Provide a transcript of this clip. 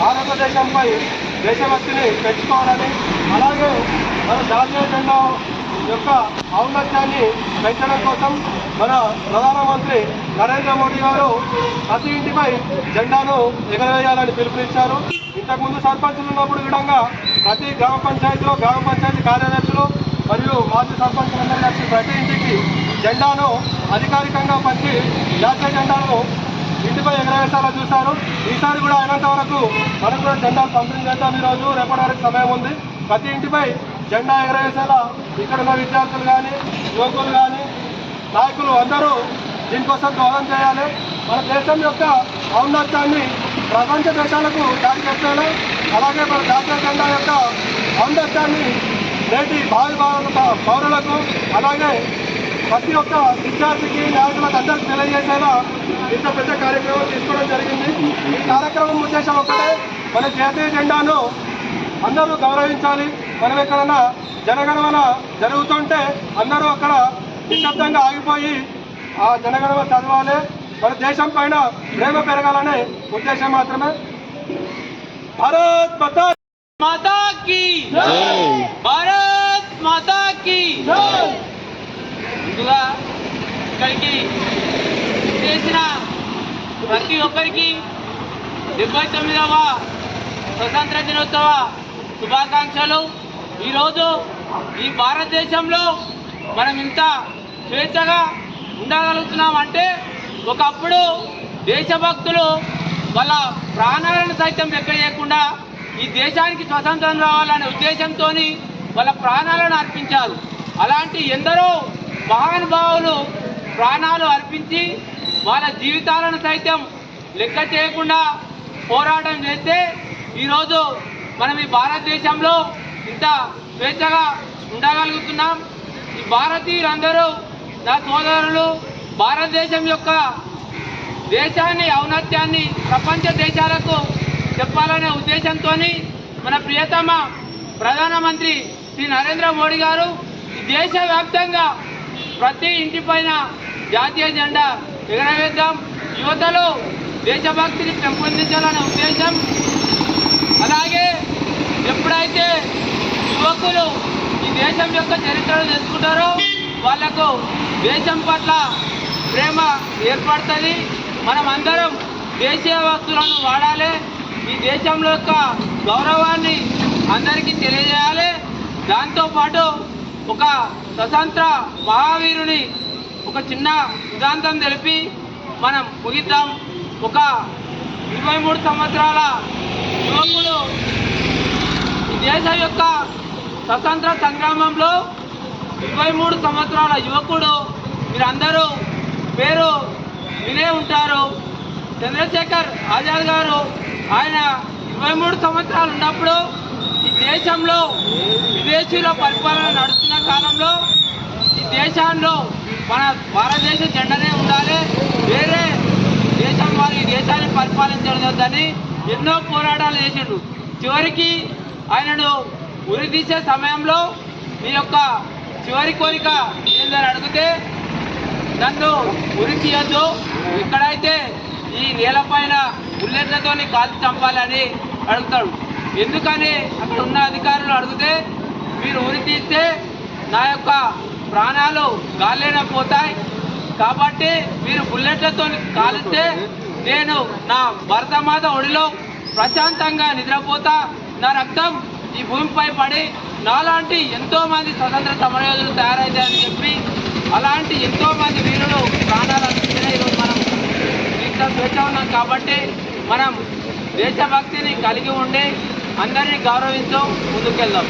భారతదేశంపై దేశభక్తిని పెంచుకోవాలని అలాగే మన జాతీయ జెండా యొక్క ఔన్నత్యాన్ని పెంచడం కోసం మన ప్రధానమంత్రి నరేంద్ర మోడీ గారు ప్రతి ఇంటిపై జెండాను ఎగరవేయాలని పిలుపునిచ్చారు. ఇంతకుముందు సర్పంచులు ఉన్నప్పుడు విధంగా ప్రతి గ్రామ పంచాయతీలో గ్రామ పంచాయతీ కార్యదర్శులు మరియు మాజీ సర్పంచ్ కలిసి ప్రతి ఇంటికి జెండాను అధికారికంగా పంచి జాతీయ జెండాను ఇంటిపై ఎగరవేసేలా చూశారు. ఈసారి కూడా అయినంత వరకు మనకు కూడా జెండాలు పంపిణీ చేద్దాం ఈరోజు. రేపటి వరకు సమయం ఉంది. ప్రతి ఇంటిపై జెండా ఎగరవేసేలా ఇక్కడ ఉన్న విద్యార్థులు కానీ యువకులు కానీ నాయకులు అందరూ దీనికోసం దోహదం చేయాలి. మన దేశం యొక్క ఔన్నత్యాన్ని ప్రపంచ దేశాలకు దారి చెప్పాలి అలాగే మన జాతీయ జెండా యొక్క ఔన్నత్యాన్ని నేటి భావి పౌరులకు అలాగే ప్రతి ఒక్క విద్యార్థికి నాయకులకు అందరికి తెలియజేసేలా ఇంత పెద్ద కార్యక్రమం తీసుకోవడం జరిగింది. ఈ కార్యక్రమం ఉద్దేశం ఒకటే మన జాతీయ జెండాను అందరూ గౌరవించాలి. మనం ఎక్కడన్నా జనగణమన జరుగుతుంటే అందరూ అక్కడ నిశ్శబ్దంగా ఆగిపోయి ఆ జనగణమన చదవాలి. మన దేశం పైన ప్రేమ పెరగాలనే ఉద్దేశం మాత్రమే. భారత్ మాతా మాతా కి భారత్ మాతా కి ఇక్కడికి చేసిన ప్రతి ఒక్కరికి డెబ్బై తొమ్మిదవ స్వతంత్ర దినోత్సవ శుభాకాంక్షలు ఈరోజు ఈ భారతదేశంలో మనం ఇంత స్వేచ్ఛగా ఉండగలుగుతున్నాం అంటే ఒకప్పుడు దేశభక్తులు వాళ్ళ ప్రాణాలను సైతం లెక్క చేయకుండా ఈ దేశానికి స్వతంత్రం రావాలనే ఉద్దేశంతో వాళ్ళ ప్రాణాలను అర్పించారు. అలాంటి ఎందరో మహానుభావులు ప్రాణాలు అర్పించి వాళ్ళ జీవితాలను సైతం లెక్క చేయకుండా పోరాటం చేస్తే ఈరోజు మనం ఈ భారతదేశంలో ఇంత స్వేచ్ఛగా ఉండగలుగుతున్నాం. ఈ భారతీయులందరూ నా సోదరులు భారతదేశం యొక్క దేశాన్ని ఔన్నత్యాన్ని ప్రపంచ దేశాలకు చెప్పాలనే ఉద్దేశంతో మన ప్రియతమ ప్రధానమంత్రి శ్రీ నరేంద్ర మోడీ గారు దేశవ్యాప్తంగా ప్రతి ఇంటి పైన జాతీయ జెండా ఎగరవేద్దాం. యువతలో దేశభక్తిని పెంపొందించాలనే ఉద్దేశం. అలాగే ఎప్పుడైతే యువకులు ఈ దేశం యొక్క చరిత్రను తెలుసుకుంటారో వాళ్ళకు దేశం పట్ల ప్రేమ ఏర్పడుతుంది. మనం అందరం దేశీయ వస్తువులను వాడాలి. ఈ దేశంలో యొక్క గౌరవాన్ని అందరికీ తెలియజేయాలి. దాంతోపాటు ఒక స్వతంత్ర మహావీరుని ఒక చిన్న సిద్ధాంతం తెలిపి మనం ముగిద్దాం. ఒక ఇరవై మూడు సంవత్సరాల యువకుడు ఈ దేశం యొక్క స్వతంత్ర సంగ్రామంలో ఇరవై మూడు సంవత్సరాల యువకుడు మీరందరూ పేరు వినే ఉంటారు. చంద్రశేఖర్ ఆజాద్ గారు ఆయన ఇరవై మూడు సంవత్సరాలు ఉన్నప్పుడు ఈ దేశంలో విదేశీయుల పరిపాలన నడుస్తున్న కాలంలో ఈ దేశాల్లో మన భారతదేశ జెండానే ఉండాలి. వేరే దేశం వారు ఈ దేశాన్ని పరిపాలించవద్దని ఎన్నో పోరాటాలు చేసిండు చివరికి ఆయనను ఉరి తీసే సమయంలో మీ యొక్క చివరి కోరిక ఏందని అడిగితే నన్ను ఉరి తీయద్దు. ఎక్కడైతే ఈ నేలపైన బుల్లెట్లతోని కాల్చి చంపాలని అడుగుతాడు. ఎందుకని అక్కడ ఉన్న అధికారులు అడిగితే మీరు ఉరి తీస్తే నా యొక్క ప్రాణాలు గాలిలో పోతాయి. కాబట్టి మీరు బుల్లెట్లతో కాలిస్తే నేను నా భరతమాత ఒడిలో ప్రశాంతంగా నిద్రపోతా. నా రక్తం ఈ భూమిపై పడి నాలాంటి ఎంతోమంది స్వతంత్ర సమరయోధులు తయారైతాయని చెప్పి అలాంటి ఎంతోమంది వీరులు ప్రాణాలు అర్పించిన ఈరోజు మనం ఇంత స్వేచ్ఛ ఉన్నాం కాబట్టి మనం దేశభక్తిని కలిగి ఉండి అందరినీ గౌరవిస్తూ ముందుకెళ్దాం.